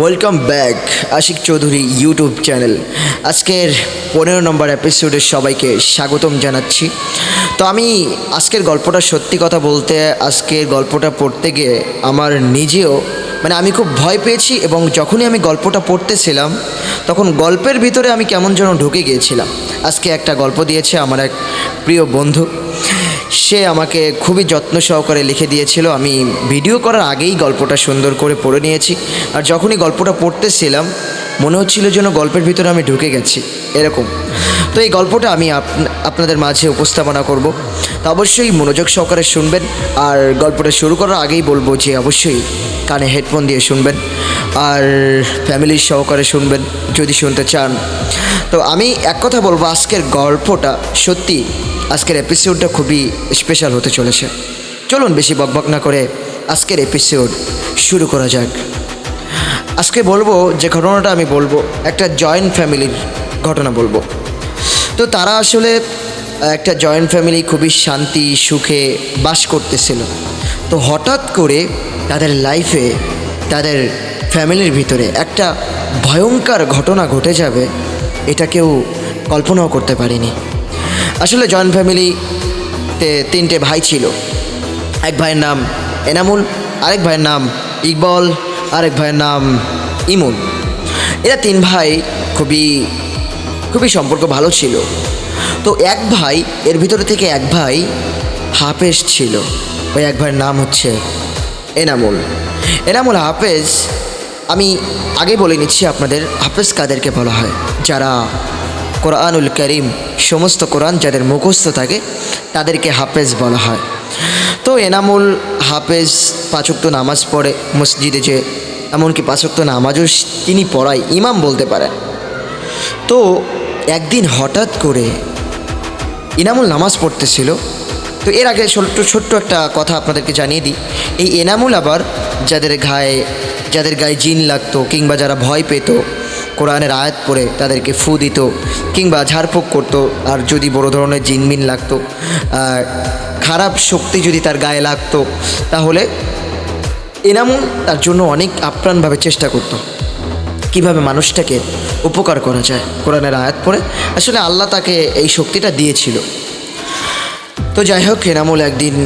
Welcome back Ashiq Chowdhury YouTube channel আজকের পনেরো নম্বর এপিসোডে সবাইকে স্বাগতম জানাচ্ছি। তো আমি আজকের গল্পটা সত্যি কথা বলতে, আজকের গল্পটা পড়তে গিয়ে আমার নিজেও মানে আমি খুব ভয় পেয়েছি এবং যখনই আমি গল্পটা পড়তেছিলাম, তখন গল্পের ভিতরে আমি কেমন যেন ঢুকে গিয়েছিলাম। আজকে একটা গল্প দিয়েছে আমার এক প্রিয় বন্ধু। সে আমাকে খুবই যত্ন সহকারে লিখে দিয়েছিল। আমি ভিডিও করার আগেই গল্পটা সুন্দর করে পড়ে নিয়েছি। আর যখনই গল্পটা পড়তেছিলাম, মনে হচ্ছিল যেন গল্পের ভিতরে আমি ঢুকে গেছি। এরকম। তো এই গল্পটা আমি আপ- আপনাদের মাঝে উপস্থাপনা করব। তো অবশ্যই মনোযোগ সহকারে শুনবেন। আর গল্পটা শুরু করার আগেই বলব যে অবশ্যই কানে হেডফোন দিয়ে শুনবেন। আর ফ্যামিলির সহকারে শুনবেন যদি শুনতে চান। তো আমি এক কথা বলব, আজকের গল্পটা সত্যি আজকের এপিসোডটা খুবই স্পেশাল হতে চলেছে। চলুন বেশি বকবক না করে আজকের এপিসোড শুরু করা যাক। আজকে বলব যে ঘটনাটা আমি বলব, একটা জয়েন্ট ফ্যামিলির ঘটনা বলব। তো তারা আসলে, একটা জয়েন্ট ফ্যামিলি খুবই শান্তি, সুখে বাস করতেছিল। তো হঠাৎ করে তাদের লাইফে তাদের ফ্যামিলির ভিতরে একটা ভয়ঙ্কর ঘটনা ঘটে যাবে, এটা কেউ কল্পনাও করতে পারেনি। আসলে জয়েন্ট ফ্যামিলিতে তিনটে ভাই ছিল। এক ভাইয়ের নাম এনামুল, আরেক ভাইয়ের নাম ইকবল, আরেক ভাইয়ের নাম ইমুন। এরা তিন ভাই খুবই খুবই সম্পর্ক ভালো ছিল। তো এক ভাই, এর ভিতরে থেকে এক ভাই হাফেজ ছিল। ওই এক ভাইয়ের নাম হচ্ছে এনামুল। এনামুল হাফেজ, আমি আগে বলে নিচ্ছি আপনাদের, হাফেজ কাদেরকে বলা হয়, যারা কোরআনুল করিম, সমস্ত কোরআন যাদের মুখস্থ থাকে, তাদেরকে হাফেজ বলা হয়। তো এনামুল হাফেজ পাঁচক্ত নামাজ পড়ে, মসজিদে যে এমনকি পাঁচক্ত নামাজও তিনি পড়ায়, ইমাম বলতে পারেন। তো একদিন হঠাৎ করে ইনামুল নামাজ পড়তেছিল। তো এর আগে ছোট্ট ছোট্ট একটা কথা আপনাদেরকে জানিয়ে দিই। এই এনামুল আবার যাদের গায়ে যাদের গায়ে জিন লাগতো কিংবা যারা ভয় পেত কোরআনের আয়াত পড়ে তাদেরকে ফু দিত কিংবা ঝাড়ফুঁক করতো, আর যদি বড় ধরনের জিনমিন লাগতো, আর খারাপ শক্তি যদি তার গায়ে লাগতো, তাহলে এনামুল তার জন্য অনেক আপ্রাণভাবে চেষ্টা করতো। কীভাবে মানুষটাকে উপকার করা যায় কোরআনের আয়াত পড়ে? আসলে আল্লাহ তাকে এই শক্তিটা দিয়েছিল। তো যাই হোক, এনামুল একদিন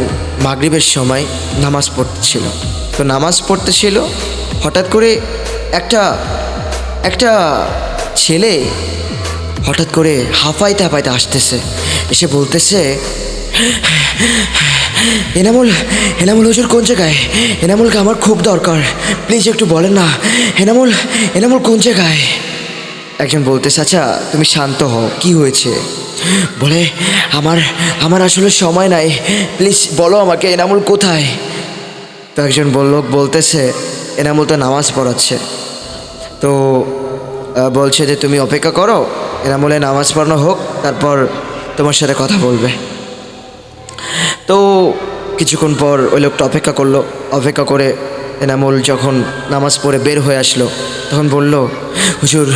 মাগরিবের সময় নামাজ পড়তেছিল। তো নামাজ পড়তেছিল, হঠাৎ করে একটা একটা ছেলে হঠাৎ করে হাঁপাইতে হাঁপাইতে আসতেছে। এসে বলতেছে, এনামুল এনামুল হুজুর কোন জায়গায়? এনামুলকে আমার খুব দরকার। প্লিজ একটু বলেন না, এনামুল এনামুল কোন জায়গায়? একজন বলতেছে আচ্ছা তুমি শান্ত হও, কি হয়েছে? বলে, আমার আমার আসলে সময় নাই। প্লিজ বলো আমাকে, এনামুল কোথায়? তো একজন লোক বলতেছে, এনামুল তো নামাজ পড়াচ্ছে। তো বলছে যে তুমি অপেক্ষা করো এনামুলে নামাজ পড়ানো হোক, তারপর তোমার সাথে কথা বলবে। তো কিছুক্ষণ পর ওই লোকটা অপেক্ষা করল, অপেক্ষা করে এনামুল যখন নামাজ পড়ে বের হয়ে আসলো, তখন বলল, হুজুর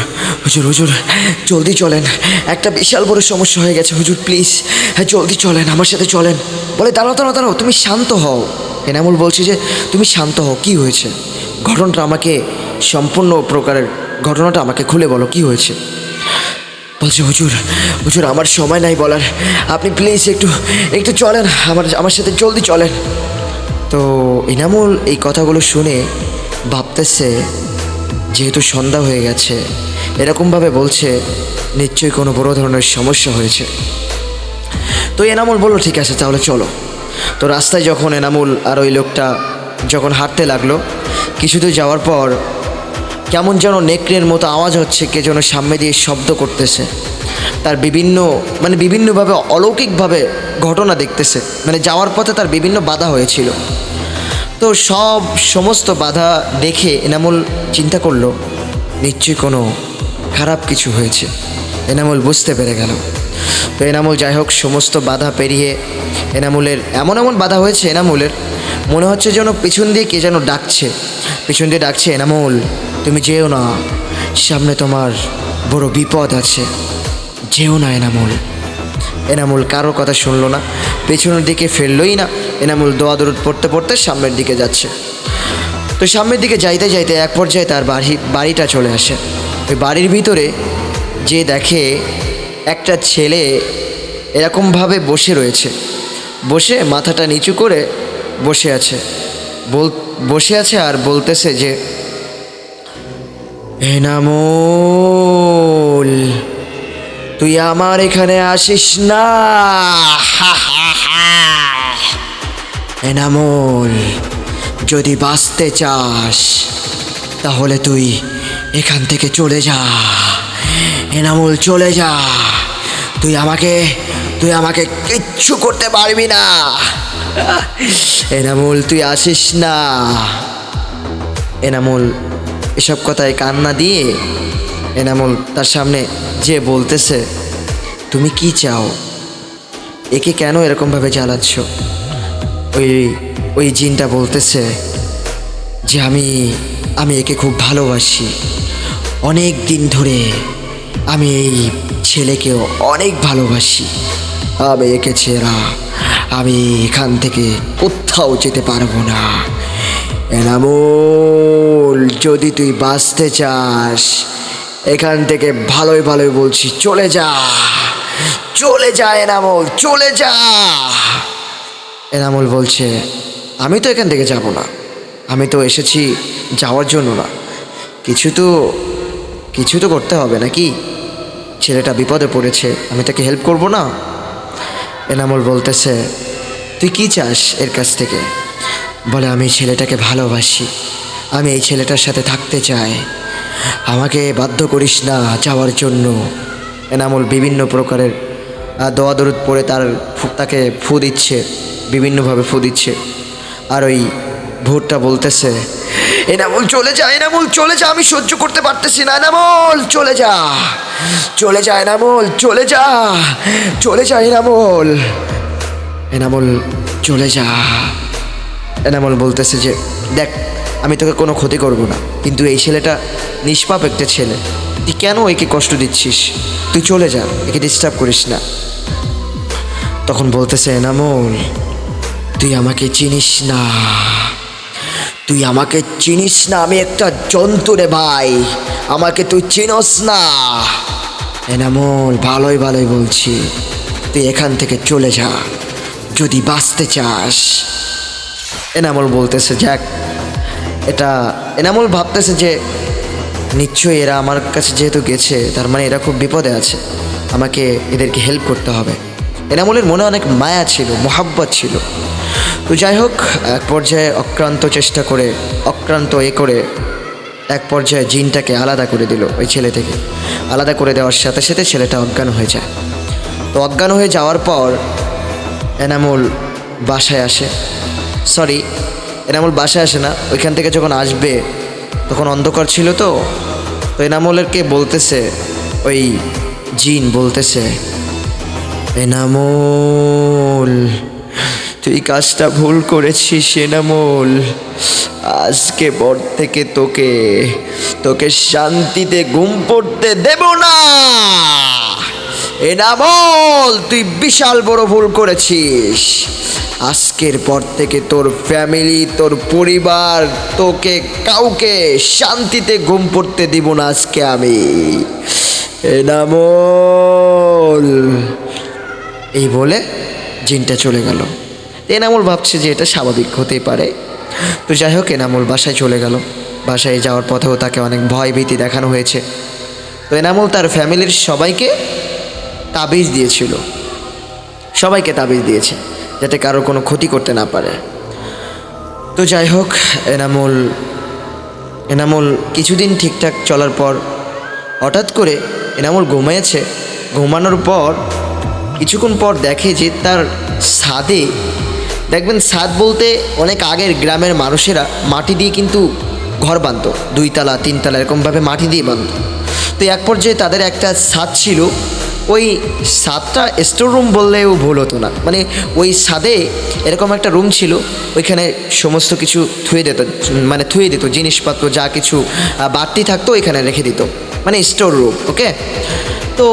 হুজুর হুজুর, জলদি চলেন, একটা বিশাল বড় সমস্যা হয়ে গেছে, হুজুর প্লিজ হ্যাঁ জলদি চলেন, আমার সাথে চলেন। বলে, দাঁড়াও দাঁড়াও দাঁড়াও, তুমি শান্ত হও। এনামুল বলছে যে, তুমি শান্ত হও, কি হয়েছে? ঘটনাটা আমাকে সম্পূর্ণ প্রকারের ঘটনাটা আমাকে খুলে বলো, কি হয়েছে? বলছে, হুজুর হুজুর, আমার সময় নাই বলার। আপনি প্লিজ একটু একটু চলেন, আমার আমার সাথে জলদি চলেন। তো ইনামুল এই কথাগুলো শুনে ভাবতেছে, যেহেতু সন্ধ্যা হয়ে গেছে, এরকমভাবে বলছে, নিশ্চয়ই কোনো বড় ধরনের সমস্যা হয়েছে। তো এনামুল বলল, ঠিক আছে, তাহলে চলো। তো রাস্তায় যখন এনামুল আর ওই লোকটা যখন হাঁটতে লাগল কিছু যাওয়ার পর কেমন যেন নেকড়ের মতো আওয়াজ হচ্ছে, কে যেন সামনে দিয়ে শব্দ করতেছে। তার বিভিন্ন মানে বিভিন্নভাবে অলৌকিকভাবে ঘটনা দেখতেছে। মানে যাওয়ার পথে তার বিভিন্ন বাধা হয়েছিল। তো সব সমস্ত বাধা দেখে এনামুল চিন্তা করল, নিশ্চয়ই কোনো খারাপ কিছু হয়েছে। এনামুল বুঝতে পেরে গেল। তো এনামুল যাই হোক, সমস্ত বাধা পেরিয়ে এনামুলের, এমন এমন বাধা হয়েছে এনামুলের মনে হচ্ছে যেন পিছন দিয়ে কে যেন ডাকছে। পিছন দিয়ে ডাকছে, এনামুল, তুমি যেও না। সামনে তোমার বড় বিপদ আছে। যেও না, এনামুল। এনামুল কারও কথা শুনলো না। পেছনের দিকে ফেললোই না। এনামুল দোয়া দরুদ পড়তে পড়তে সামনের দিকে যাচ্ছে। তো সামনের দিকে যাইতে যাইতে এক পর্যায়ে তার বাড়ি, বাড়িটা চলে আসে। ওই বাড়ির ভিতরে যে দেখে একটা ছেলে এরকমভাবে বসে রয়েছে। বসে মাথাটা নিচু করে বসে আছে। বল বসে আছে আর বলতেছে যে এনামুল তুই আমার এখানে আসিস না। এনামুল যদি বাঁচতে চাস, তাহলে তুই এখান থেকে চলে যা। এনামুল চলে যা। তুই আমাকে তুই আমাকে কিচ্ছু করতে পারবি না। এনামুল, তুই আসিস না। এনামুল, এসব কথায় কান্না দিয়ে এনামুল তার সামনে যে বলতেছে, তুমি কি চাও? একে কেন এরকমভাবে জ্বালাচ্ছ? ওই ওই জিনটা বলতেছে যে, আমি আমি একে খুব ভালোবাসি। অনেক দিন ধরে আমি এই ছেলেকেও অনেক ভালোবাসি। আমি একে ছেড়া আমি এখান থেকে কোথাও যেতে পারব না। এনামুল, যদি তুই বাঁচতে চাস, এখান থেকে ভালোই ভালোই বলছি, চলে যা। চলে যা এনামুল, চলে যা। এনামুল বলছে, আমি তো এখান থেকে যাব না। আমি তো এসেছি যাওয়ার জন্য না। কিছু তো কিছু তো করতে হবে নাকি? ছেলেটা বিপদে পড়েছে, আমি তাকে হেল্প করব না? এনামুল বলতেছে, তুই কি চাস এর কাছ থেকে? বলে, আমি ছেলেটাকে ভালোবাসি। আমি এই ছেলেটার সাথে থাকতে চাই। আমাকে বাধ্য করিস না যাওয়ার জন্য। এনামুল বিভিন্ন প্রকারের দোয়া দরুদ পড়ে তার তাকে ফু দিচ্ছে, বিভিন্নভাবে ফু দিচ্ছে। আর ওই ভোটটা বলতেছে, এনামুল চলে যা, এনামুল চলে যা, আমি সহ্য করতে পারতেছি না, এনামুল চলে যা। চলে যা এনামল, চলে যা চলে যা এনামুল। এনামল, চলে যা। এনামল বলতেছে যে, দেখ, আমি তোকে কোনো ক্ষতি করব না, কিন্তু এই ছেলেটা নিষ্পাপ একটা ছেলে। তুই কেন একে কষ্ট দিচ্ছিস? তুই চলে যা, একে ডিস্টার্ব করিস না। তখন বলতেছে, এনামল, তুই আমাকে চিনিস না। তুই আমাকে চিনিস না, আমি একটা জন্তু রে ভাই। আমাকে তুই চিনস না। এনামুল, ভালোই ভালোই বলছি। তুই এখান থেকে চলে যা। যদি বাঁচতে চাস। এনামল বলতেছে, যাক, এটা এনামল ভাবতেছে যে, নিশ্চয়ই এরা আমার কাছে যেহেতু গেছে, তার মানে এরা খুব বিপদে আছে। আমাকে এদেরকে হেল্প করতে হবে। এনামলের মনে অনেক মায়া ছিল, মোহাব্বত ছিল। তো যাই হোক, এক পর্যায়ে অক্রান্ত চেষ্টা করে অক্রান্ত এ করে এক পর্যায়ে জিনটাকে আলাদা করে দিল ওই ছেলে থেকে। আলাদা করে দেওয়ার সাথে সাথে ছেলেটা অজ্ঞান হয়ে যায়। তো অজ্ঞান হয়ে যাওয়ার পর এনামুল বাসায় আসে। সরি এনামুল বাসায় আসে না। ওইখান থেকে যখন আসবে, তখন অন্ধকার ছিল তো। তো এনামুলেরকে বলতেছে, ওই জিন বলতেছে, এনামুল! তুই কাজটা ভুল করেছিস এনামুল আজকে পর থেকে তোকে তোকে শান্তিতে ঘুম পড়তে দেব না। এনামল তুই বিশাল বড় ভুল করেছিস। আজকের পর থেকে তোর ফ্যামিলি তোর পরিবার, তোকে কাউকে শান্তিতে ঘুম পড়তে দিব না আজকে আমি। এনামল এই বলে জিনটা চলে গেল। এনামুল ভাবছে যে এটা স্বাভাবিক হতেই পারে। তো যাই হোক, এনামুল বাসায় চলে গেল। বাসায় যাওয়ার পথেও তাকে অনেক ভয় ভীতি দেখানো হয়েছে। তো এনামুল তার ফ্যামিলির সবাইকে তাবিজ দিয়েছিল। সবাইকে তাবিজ দিয়েছে, যাতে কারও কোনো ক্ষতি করতে না পারে। তো যাই হোক, এনামুল এনামুল কিছুদিন ঠিকঠাক চলার পর হঠাৎ করে এনামুল ঘুমিয়েছে। ঘুমানোর পর, কিছুক্ষণ পর দেখে যে তার ছাদে দেখবেন ছাদ বলতে অনেক আগের গ্রামের মানুষেরা মাটি দিয়ে কিন্তু ঘর বাঁধতো দুইতলা, তিনতলা, এরকমভাবে মাটি দিয়ে বাঁধতো তো এক পর্যায়ে তাদের একটা ছাদ ছিল, ওই ছাদটা স্টোর রুম বললেও ভুল হতো না। মানে ওই সাদে এরকম একটা রুম ছিল, ওইখানে সমস্ত কিছু থুয়ে দিত মানে থুয়ে দিত, জিনিসপত্র, যা কিছু বাড়তি থাকতো ওইখানে রেখে দিত। মানে স্টোর রুম ওকে তো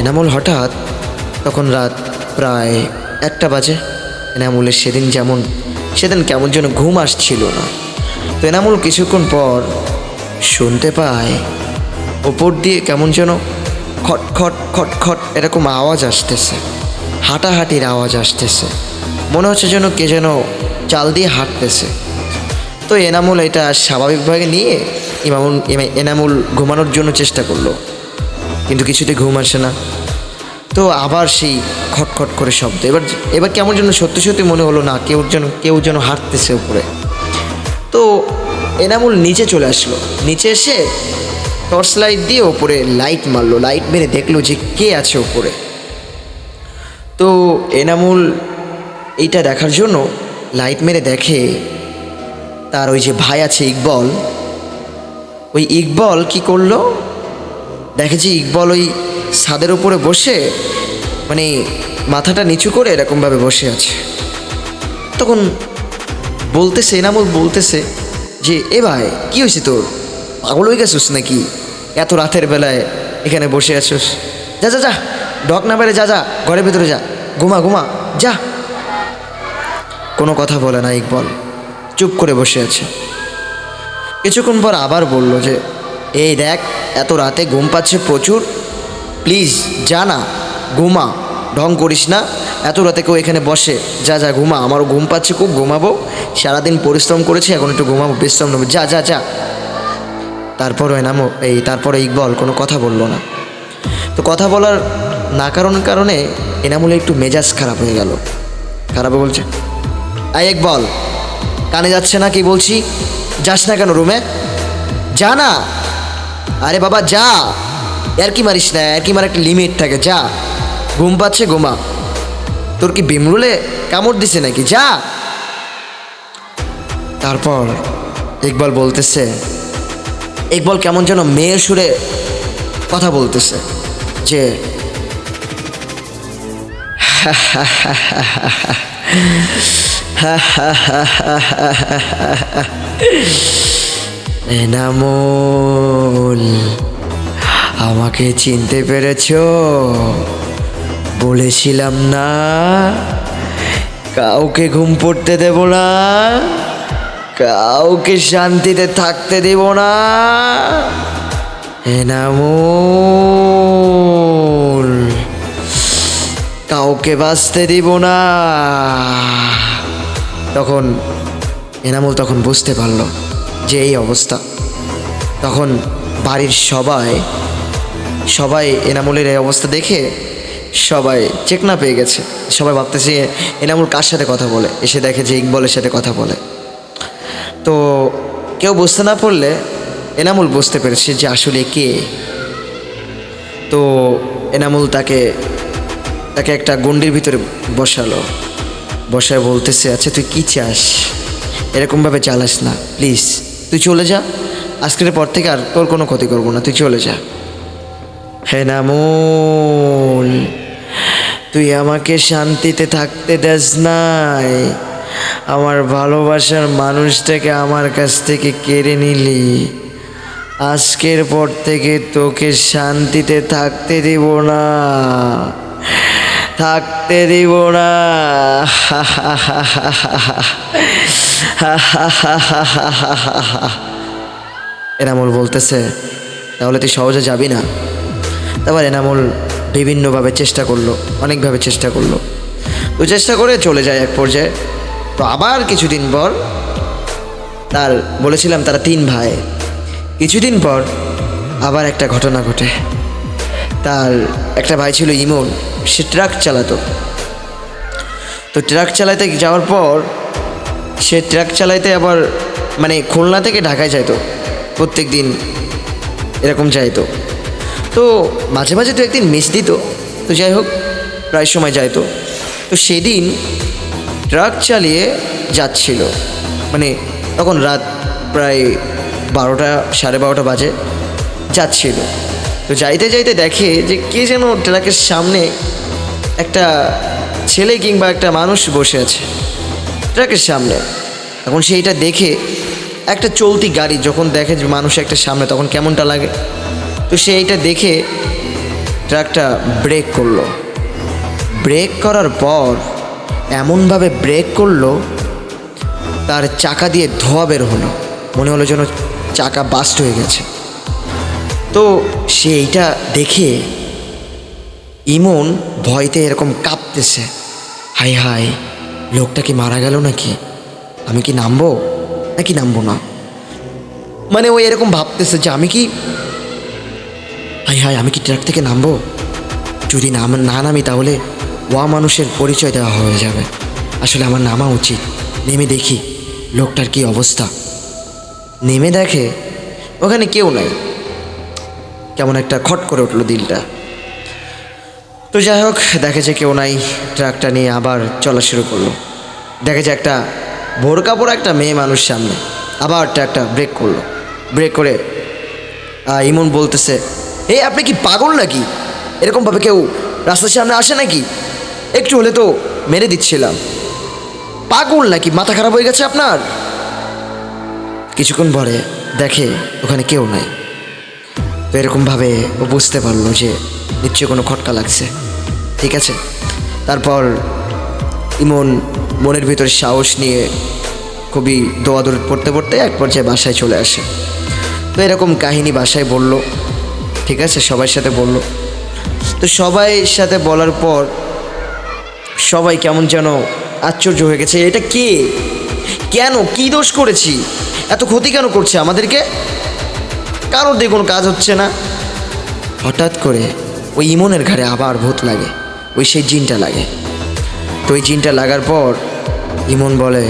এনামুল হঠাৎ তখন রাত প্রায় একটা বাজে। এনামুলের সেদিন যেমন সেদিন কেমন যেন ঘুম আসছিল না। তো এনামুল কিছুক্ষণ পর শুনতে পায়, ওপর দিয়ে কেমন যেন খট খট খট খট এরকম আওয়াজ আসতেছে। হাঁটাহাঁটির আওয়াজ আসতেছে। মনে হচ্ছে যেন কে যেন চাল দিয়ে হাঁটতেছে। তো এনামুল এটা স্বাভাবিকভাবে নিয়ে ইমামুল ইমা- এনামুল ঘুমানোর জন্য চেষ্টা করল। কিন্তু কিছুতে ঘুম আসে না। তো আবার সেই খটখট করে শব্দ। এবার এবার কেমন যেন সত্যি সত্যি মনে হলো না, কেউ যেন কেউ যেন হাঁটতেছে উপরে। তো এনামুল নিচে চলে আসলো। নিচে এসে টর্চ লাইট দিয়ে ওপরে লাইট মারলো। লাইট মেরে দেখল যে কে আছে ওপরে তো এনামুল এইটা দেখার জন্য লাইট মেরে দেখে তার ওই যে ভাই আছে ইকবল। ওই ইকবল কি করল? দেখে যে ইকবল ওই ছাদের উপরে বসে মানে মাথাটা নিচু করে এরকমভাবে বসে আছে। তখন বলতেছে, এনামুল বলতেছে যে, এ ভাই, কী হয়েছে তোর? পাগল হয়ে গেছিস নাকি? এত রাতের বেলায় এখানে বসে আছিস। যা যা যা ডক না বেড়ে যা যা, ঘরের ভেতরে যা, ঘুমা ঘুমা, যা। কোনো কথা বলে না ইকবল। চুপ করে বসে আছে। কিছুক্ষণ পর আবার বলল যে, এই দেখ, এত রাতে ঘুম পাচ্ছে প্রচুর। প্লিজ, যা না, ঘুমা। ঢং করিস না। এত রাতে কেউ এখানে বসে। যা যা, ঘুমা। আমারও ঘুম পাচ্ছে, খুব ঘুমাবো। সারাদিন পরিশ্রম করেছি, এখন একটু ঘুমাবো, বিশ্রাম নেব। যা যা যা। তারপরও এনামো এই, তারপরে ইকবল, কোনো কথা বলল না। তো কথা বলার না কারণ, কারণে এনামুলে একটু মেজাজ খারাপ হয়ে গেল। খারাপ বলছে, আই ইকবল, কানে যাচ্ছে না কি বলছি? যাস না কেন রুমে? যা না। আরে বাবা, যা। আর কি মারিস না আর কি মার একটা লিমিট থাকে, যা। ঘুম পাচ্ছে, ঘুমা। তোর কি বিমরুলে কামড় দিছে নাকি? যা। তারপর ইকবাল বলতেছে, ইকবাল কেমন যেন মেয়ের সুরে কথা বলতেছে, যে আমাকে চিনতে পেরেছ? বলেছিলাম না। কাউকে ঘুম পড়তে দেব না। কাউকে শান্তিতে থাকতে দেব না। এনামুল কাউকে বাঁচতে দিব না। তখন এনামুল তখন বুঝতে পারল যে এই অবস্থা। তখন বাড়ির সবাই সবাই এনামুলের এই অবস্থা দেখে সবাই চেক না পেয়ে গেছে। সবাই ভাবতেছে, এনামুল কার সাথে কথা বলে? এসে দেখে যে ইকবলের সাথে কথা বলে। তো কেউ বুঝতে না পারলে এনামুল বুঝতে পেরেছে যে আসলে কে। তো এনামুল তাকে তাকে একটা গন্ডির ভিতরে বসালো। বসায় বলতেছে আচ্ছা তুই কি চাস? এরকমভাবে চালাস না। প্লিজ, তুই চলে যা। আজকের পর থেকে আর তোর কোনো ক্ষতি করব না। তুই চলে যা। হে নামুল, তুই আমাকে শান্তিতে থাকতে দেস নাই। আমার ভালোবাসার মানুষটাকে আমার কাছ থেকে কেড়ে নিলি। আজকের পর থেকে তোকে শান্তিতে থাকতে দিব না। থাকতে দিব না। এনামুল বলতেছে, তাহলে তুই সহজে যাবি না? তারপর এনামুল বিভিন্নভাবে চেষ্টা করল, অনেকভাবে চেষ্টা করল। তো চেষ্টা করে চলে যায় এক পর্যায়ে। তো আবার কিছুদিন পর তার, বলেছিলাম তারা তিন ভাই। কিছুদিন পর আবার একটা ঘটনা ঘটে। তার একটা ভাই ছিল ইমন, সে ট্রাক চালাতো। তো ট্রাক চালাতে যাওয়ার পর সে ট্রাক চালাইতে আবার মানে খুলনা থেকে ঢাকায় যাইতো। প্রত্যেক দিন এরকম যাইতো। তো মাঝে মাঝে তো একদিন মিস দিত। তো যাই হোক, প্রায় সময় যাইতো তো। সেদিন ট্রাক চালিয়ে যাচ্ছিল। মানে তখন রাত প্রায় বারোটা, সাড়ে বারোটা বাজে, যাচ্ছিল। তো যাইতে যাইতে দেখে যে কে যেন ট্রাকের সামনে একটা ছেলে কিংবা একটা মানুষ বসে আছে। ট্রাকের সামনে। এখন সেইটা দেখে একটা চলতি গাড়ি যখন দেখে যে মানুষ একটা সামনে, তখন কেমনটা লাগে? তো সে এইটা দেখে ট্রাকটা ব্রেক করল। ব্রেক করার পর এমনভাবে ব্রেক করল, তার চাকা দিয়ে ধোয়া বের হলো। মনে হলো যেন চাকা বাস্ট হয়ে গেছে। তো সে এইটা দেখে ইমন ভয়তে এরকম কাঁপতেছে। হাই হাই লোকটা কি মারা গেল নাকি? আমি কি নামবো? নাকি নামবো না? মানে ওই এরকম ভাবতেছে যে আমি কি হাই হাই আমি কি ট্রাক থেকে নামবো? যদি নাম না নামি তাহলে ওয়া মানুষের পরিচয় দেওয়া হয়ে যাবে। আসলে আমার নামা উচিত। নেমে দেখি লোকটার কি অবস্থা। নেমে দেখে ওখানে কেউ নাই। কেমন একটা খট করে উঠল দিলটা। তো যাই হোক, দেখে যে কেউ নাই, ট্রাকটা নিয়ে আবার চলা শুরু করল। দেখে যে একটা ভোর কাপড় একটা মেয়ে মানুষ সামনে। আবার ট্রাকটা ব্রেক করল। ব্রেক করে ইমন বলতেছে এই আপনি কি পাগল নাকি? এরকমভাবে কেউ রাস্তার সামনে আসে নাকি? একটু হলে তো মেরে দিচ্ছিলাম। পাগল নাকি? মাথা খারাপ হয়ে গেছে আপনার? কিছুক্ষণ পরে দেখে ওখানে কেউ নাই। তো এরকমভাবে ও বুঝতে পারল যে নিশ্চয়ই কোনো খটকা লাগছে। ঠিক আছে? তারপর ইমন মনের ভিতরে সাহস নিয়ে খুবই দোয়াদৌড় পড়তে পড়তে এক পর্যায়ে বাসায় চলে আসে। তো এরকম কাহিনী বাসায় বলল। ঠিক আছে সবার সাথে বলল তো সবাই সাথে বলার পর সবাই কেমন যেন আশ্চর্য হয়ে গেছে এটা কে কেন কি দোষ করেছি এত ক্ষতি কেন করছে আমাদেরকে কারোর দিয়ে কোনো কাজ হচ্ছে না হঠাৎ করে ওই ইমনের ঘাড়ে আবার ভূত লাগে ওই সেই জিনটা লাগে তো ওই জিনটা লাগার পর ইমন বলে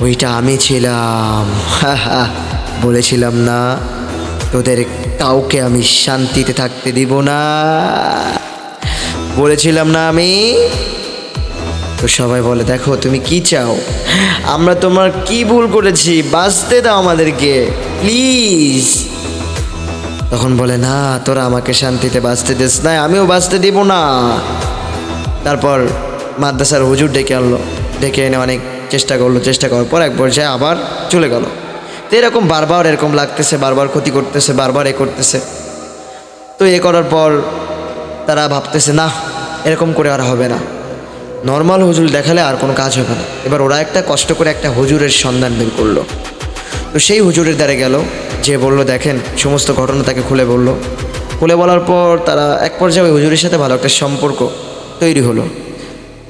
ওইটা আমি ছিলাম। বলেছিলাম না, তোদের কাউকে আমি শান্তিতে থাকতে দিব না। বলেছিলাম না আমি। তো সবাই বলে, দেখো, তুমি কি চাও? আমরা তোমার কি ভুল করেছি? বাঁচতে দাও আমাদেরকে, প্লিজ। তখন বলে, না, তোরা আমাকে শান্তিতে বাঁচতে দিস না আমিও বাঁচতে দিব না। তারপর মাদ্রাসার হুজুর ডেকে আনলো, ডেকে এনে অনেক চেষ্টা করল, চেষ্টা করার পর এক পর্যায়ে আবার চলে গেল। তো এরকম বারবার এরকম লাগতেছে, বারবার ক্ষতি করতেছে, বারবার এ করতেছে। তো এ করার পর তারা ভাবতেছে, না, এরকম করে আর হবে না। নর্মাল হুজুর দেখালে আর কোনো কাজ হবে না। এবার ওরা একটা কষ্ট করে একটা হুজুরের সন্ধান বের করল। তো সেই হুজুরের দ্বারে গেল, যে বলল, দেখেন, সমস্ত ঘটনা তাকে খুলে বলল। খুলে বলার পর তারা এক পর্যায়ে ওই হুজুরের সাথে ভালো একটা সম্পর্ক তৈরি হলো।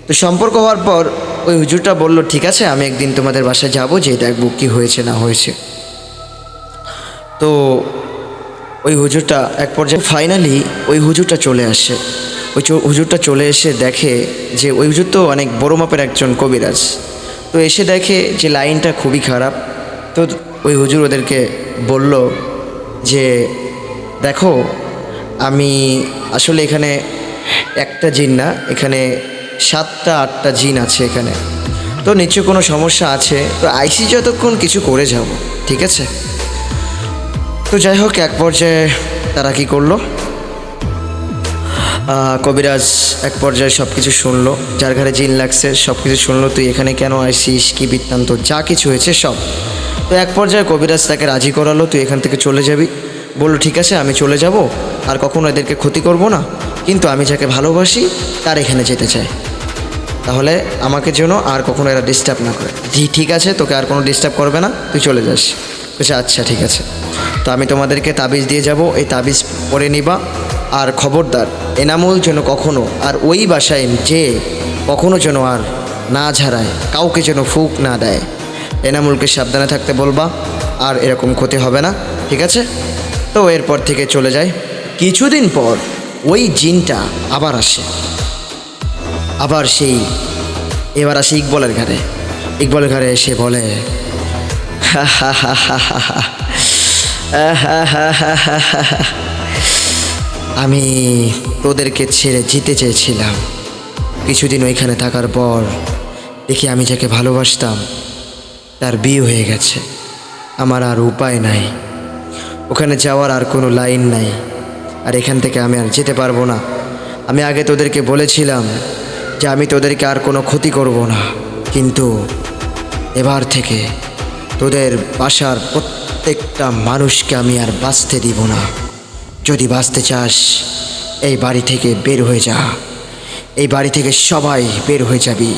তো সম্পর্ক হওয়ার পর ওই হুজুরটা বলল, ঠিক আছে, আমি একদিন তোমাদের বাসায় যাব, যে দেখব কী হয়েছে না হয়েছে। তো ওই হুজুরটা এক পর্যায়ে ফাইনালি ওই হুজুরটা চলে আসে। ওই হুজুরটা চলে এসে দেখে যে ওই হুজুর তো অনেক বড় মাপের একজন কবিরাজ। তো এসে দেখে যে লাইনটা খুবই খারাপ। তো ওই হুজুর ওদেরকে বলল যে, দেখো, আমি আসলে এখানে একটা জিন না, এখানে সাতটা, আটটা জিন আছে এখানে। তো নিশ্চয় কোনো সমস্যা আছে? তো আইসি যতক্ষণ কিছু করে যাব, ঠিক আছে? তো যাই হোক, এক পর্যায়ে তারা কি করল? কবিরাজ এক পর্যায়ে সব কিছু শুনলো। যার ঘরে জিন লাগছে সব কিছু শুনলো, তুই এখানে কেন আসিস কি বৃত্তান্ত? যা কিছু হয়েছে, সব। তো এক পর্যায়ে কবিরাজ তাকে রাজি করালো, তুই এখান থেকে চলে যাবি। বলল, ঠিক আছে, আমি চলে যাব, আর কখনো এদেরকে ক্ষতি করব না। কিন্তু আমি যাকে ভালোবাসি, তার এখানে যেতে চাই। তাহলে আমাকে যেন আর কখনো এরা ডিস্টার্ব না করে। জি, ঠিক আছে, তোকে আর কোনো ডিস্টার্ব করবে না, তুই চলে যাস। বলছে আচ্ছা ঠিক আছে। তো আমি তোমাদেরকে তাবিজ দিয়ে যাব, এই তাবিজ পরে নিবা। আর খবরদার, এনামুল যেন কখনো, আর ওই বাসায় যে কখনো যেন আর না ঝাড়ায়, কাউকে যেন ফুক না দেয়। এনামুলকে সাবধানে থাকতে বলবা, আর এরকম ক্ষতি হবে না, ঠিক আছে? তো এরপর থেকে চলে যায়। কিছুদিন পর ওই জিনটা আবার আসে। আবার সেই এবার আসে ইকবলের ঘাড়ে ইকবলের ঘাড়ে এসে বলে আমি তোদেরকে ছেড়ে যেতে চেয়েছিলাম কিছুদিন ওইখানে থাকার পর দেখি আমি যাকে ভালোবাসতাম তার বিয়ে হয়ে গেছে আমার আর উপায় নাই ওখানে যাওয়ার আর কোনো লাইন নাই আর এখান থেকে আমি আর যেতে পারব না আমি আগে তোদেরকে বলেছিলাম যে আমি তোদেরকে আর কোনো ক্ষতি করব না। কিন্তু এবার থেকে তোদের বাসার প্রত্যেকটা মানুষকে আমি আর বাঁচতে দিব না। যদি বাঁচতে চাস, এই বাড়ি থেকে বের হয়ে যা। এই বাড়ি থেকে সবাই বের হয়ে যাবি।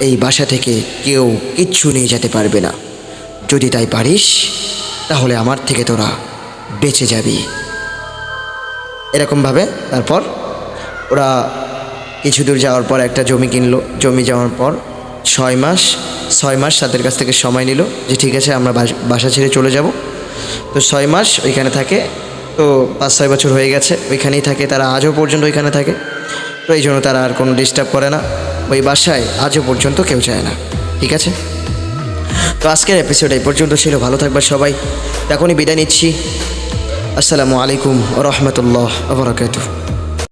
এই বাসা থেকে কেউ কিচ্ছু নিয়ে যেতে পারবে না। যদি তাই পারিস, তাহলে আমার থেকে তোরা বেঁচে যাবি। এরকমভাবে তারপর ওরা কিছু দূর যাওয়ার পর একটা জমি কিনলো। জমি যাওয়ার পর ছয় মাস ছয় মাস তাদের কাছ থেকে সময় নিল যে ঠিক আছে, আমরা বাসা ছেড়ে চলে যাব। তো ছয় মাস ওইখানে থাকে। তো পাঁচ, ছয় বছর হয়ে গেছে, ওইখানেই থাকে। তারা আজও পর্যন্ত ওইখানে থাকে। তো এই জন্য তারা আর কোনো ডিস্টার্ব করে না। ওই বাসায় আজও পর্যন্ত কেউ যায় না। ঠিক আছে? তো আজকের এপিসোড এই পর্যন্ত ছিল। ভালো থাকবার সবাই। এখনই বিদায় নিচ্ছি। আসসালামু আলাইকুম রহমতুল্লাহ আবরাকাতুহ